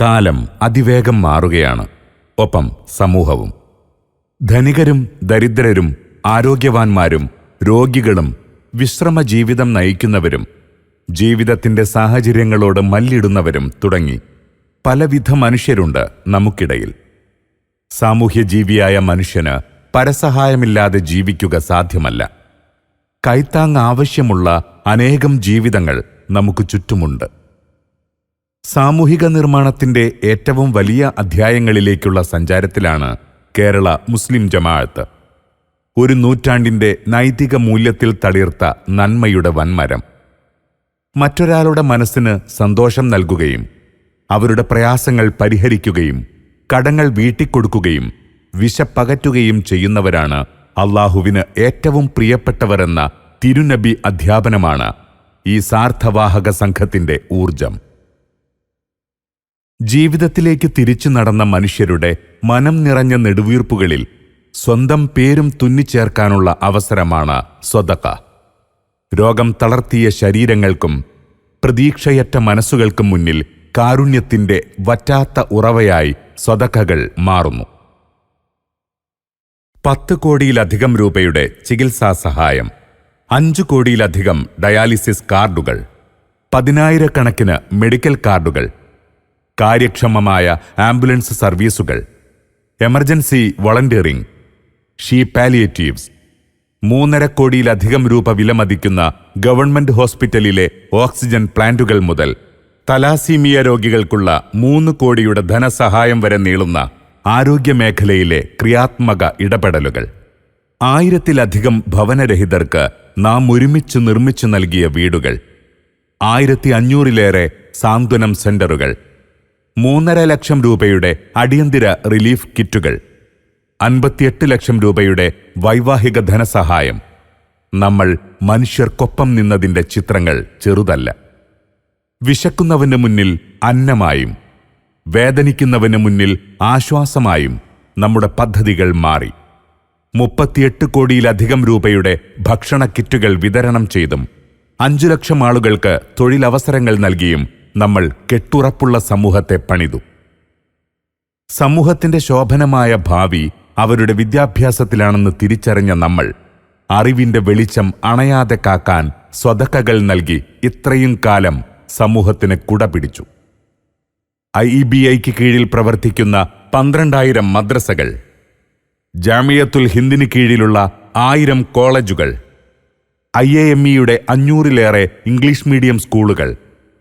കാലം അതിവേഗം മാറുകയാണ്. ഒപ്പം സമൂഹവും. ധനികരും ദരിദ്രരും ആരോഗ്യവാന്മാരും രോഗികളും വിശ്രമ ജീവിതം നയിക്കുന്നവരും ജീവിതത്തിന്റെ സാഹചര്യങ്ങളോട് മല്ലിടുന്നവരും തുടങ്ങി പലവിധ മനുഷ്യരുണ്ട് നമുക്കിടയിൽ. സാമൂഹ്യജീവിയായ മനുഷ്യന് പരസഹായമില്ലാതെ ജീവിക്കുക സാധ്യമല്ല. കൈത്താങ് ആവശ്യമുള്ള അനേകം ജീവിതങ്ങൾ നമുക്ക് ചുറ്റുമുണ്ട്. സാമൂഹിക നിർമ്മാണത്തിന്റെ ഏറ്റവും വലിയ അധ്യായങ്ങളിലേക്കുള്ള സഞ്ചാരത്തിലാണ് കേരള മുസ്ലിം ജമാഅത്ത്. ഒരു നൂറ്റാണ്ടിന്റെ നൈതിക മൂല്യത്തിൽ തളിർത്ത നന്മയുടെ വൻമരം. മറ്റൊരാളുടെ മനസ്സിന് സന്തോഷം നൽകുകയും അവരുടെ പ്രയാസങ്ങൾ പരിഹരിക്കുകയും കടങ്ങൾ വീട്ടിക്കൊടുക്കുകയും വിശപ്പകറ്റുകയും ചെയ്യുന്നവരാണ് അള്ളാഹുവിന് ഏറ്റവും പ്രിയപ്പെട്ടവരെന്ന തിരുനബി അധ്യാപനമാണ് ഈ സാർത്ഥവാഹക സംഘത്തിന്റെ ഊർജം ജീവിതത്തിലേക്ക് തിരിച്ചു നടന്ന മനുഷ്യരുടെ മനം നിറഞ്ഞ നെടുവീർപ്പുകളിൽ സ്വന്തം പേരും തുന്നിച്ചേർക്കാനുള്ള അവസരമാണ് സ്വതക്ക. രോഗം തളർത്തിയ ശരീരങ്ങൾക്കും പ്രതീക്ഷയറ്റ മനസ്സുകൾക്കും മുന്നിൽ കാരുണ്യത്തിന്റെ വറ്റാത്ത ഉറവയായി സ്വതക്കകൾ മാറുന്നു. പത്ത് കോടിയിലധികം രൂപയുടെ ചികിത്സാ സഹായം അഞ്ചു കോടിയിലധികം ഡയാലിസിസ് കാർഡുകൾ പതിനായിരക്കണക്കിന് മെഡിക്കൽ കാർഡുകൾ കാര്യക്ഷമമായ ആംബുലൻസ് സർവീസുകൾ. എമർജൻസി വളണ്ടിയറിംഗ് ഷീ പാലിയേറ്റീവ്സ്. മൂന്നര കോടിയിലധികം രൂപ വിലമതിക്കുന്ന ഗവൺമെന്റ് ഹോസ്പിറ്റലിലെ ഓക്സിജൻ പ്ലാന്റുകൾ മുതൽ തലാസീമിയ രോഗികൾക്കുള്ള മൂന്ന് കോടിയുടെ ധനസഹായം വരെ നീളുന്ന ആരോഗ്യമേഖലയിലെ ക്രിയാത്മക ഇടപെടലുകൾ. ആയിരത്തിലധികം ഭവനരഹിതർക്ക് നാം ഒരുമിച്ച് നിർമ്മിച്ചു നൽകിയ വീടുകൾ. ആയിരത്തി അഞ്ഞൂറിലേറെ സാന്ത്വനം സെന്ററുകൾ. മൂന്നര ലക്ഷം രൂപയുടെ അടിയന്തര റിലീഫ് കിറ്റുകൾ അൻപത്തിയെട്ട് ലക്ഷം രൂപയുടെ വൈവാഹിക ധനസഹായം. നമ്മൾ മനുഷ്യർക്കൊപ്പം നിന്നതിന്റെ ചിത്രങ്ങൾ ചെറുതല്ല. വിശക്കുന്നവന് മുന്നിൽ അന്നമായും വേദനിക്കുന്നവന് മുന്നിൽ ആശ്വാസമായും നമ്മുടെ പദ്ധതികൾ മാറി. മുപ്പത്തിയെട്ട് കോടിയിലധികം രൂപയുടെ ഭക്ഷണ കിറ്റുകൾ വിതരണം ചെയ്തും അഞ്ചു ലക്ഷം ആളുകൾക്ക് തൊഴിലവസരങ്ങൾ നൽകിയും നമ്മൾ കെട്ടുറപ്പുള്ള സമൂഹത്തെ പണിതു. സമൂഹത്തിന്റെ ശോഭനമായ ഭാവി അവരുടെ വിദ്യാഭ്യാസത്തിലാണെന്ന് തിരിച്ചറിഞ്ഞ നമ്മൾ അറിവിന്റെ വെളിച്ചം അണയാതെ കാക്കാൻ സ്വതക്കകൾ നൽകി ഇത്രയും കാലം സമൂഹത്തിന് കുട പിടിച്ചു. ഐ ഇ ബി ഐക്ക് കീഴിൽ പ്രവർത്തിക്കുന്ന പന്ത്രണ്ടായിരം മദ്രസകൾ ജാമിയത്തുൽ ഹിന്ദിന് കീഴിലുള്ള ആയിരം കോളേജുകൾ ഐ എ എം ഇയുടെ അഞ്ഞൂറിലേറെ ഇംഗ്ലീഷ് മീഡിയം സ്കൂളുകൾ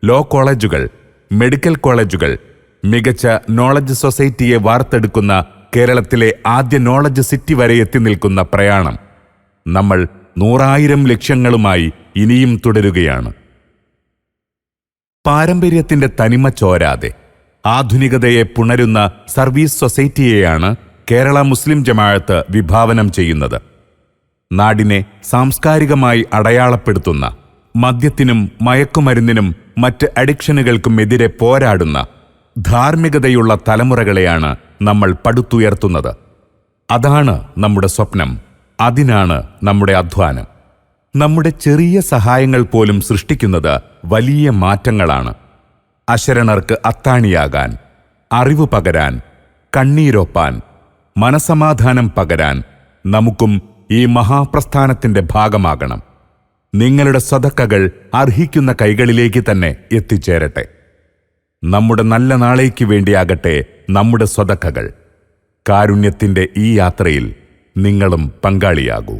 ലോ കോളേജുകൾ മെഡിക്കൽ കോളേജുകൾ മികച്ച നോളജ് സൊസൈറ്റിയെ വാർത്തെടുക്കുന്ന കേരളത്തിലെ ആദ്യ നോളജ് സിറ്റി വരെ എത്തി നിൽക്കുന്ന പ്രയാണം. നമ്മൾ നൂറായിരം ലക്ഷ്യങ്ങളുമായി ഇനിയും തുടരുകയാണ്. പാരമ്പര്യത്തിന്റെ തനിമ ചോരാതെ ആധുനികതയെ പുണരുന്ന സർവീസ് സൊസൈറ്റിയെയാണ് കേരള മുസ്ലിം ജമാഅത്ത് വിഭാവനം ചെയ്യുന്നത്. നാടിനെ സാംസ്കാരികമായി അടയാളപ്പെടുത്തുന്ന മദ്യത്തിനും മയക്കുമരുന്നിനും മറ്റ് അഡിക്ഷനുകൾക്കും എതിരെ പോരാടുന്ന ധാർമ്മികതയുള്ള തലമുറകളെയാണ് നമ്മൾ പടുത്തുയർത്തുന്നത്. അതാണ് നമ്മുടെ സ്വപ്നം. അതിനാണ് നമ്മുടെ അധ്വാനം. നമ്മുടെ ചെറിയ സഹായങ്ങൾ പോലും സൃഷ്ടിക്കുന്നത് വലിയ മാറ്റങ്ങളാണ്. അശരണർക്ക് അത്താണിയാകാൻ അറിവ് പകരാൻ കണ്ണീരൊപ്പാൻ മനസമാധാനം പകരാൻ നമുക്കും ഈ മഹാപ്രസ്ഥാനത്തിന്റെ ഭാഗമാകണം. നിങ്ങളുടെ സ്വതക്കകൾ അർഹിക്കുന്ന കൈകളിലേക്ക് തന്നെ എത്തിച്ചേരട്ടെ. നമ്മുടെ നല്ല നാളേക്ക് വേണ്ടിയാകട്ടെ നമ്മുടെ സ്വതക്കകൾ കാരുണ്യത്തിന്റെ ഈ യാത്രയിൽ നിങ്ങളും പങ്കാളിയാകൂ.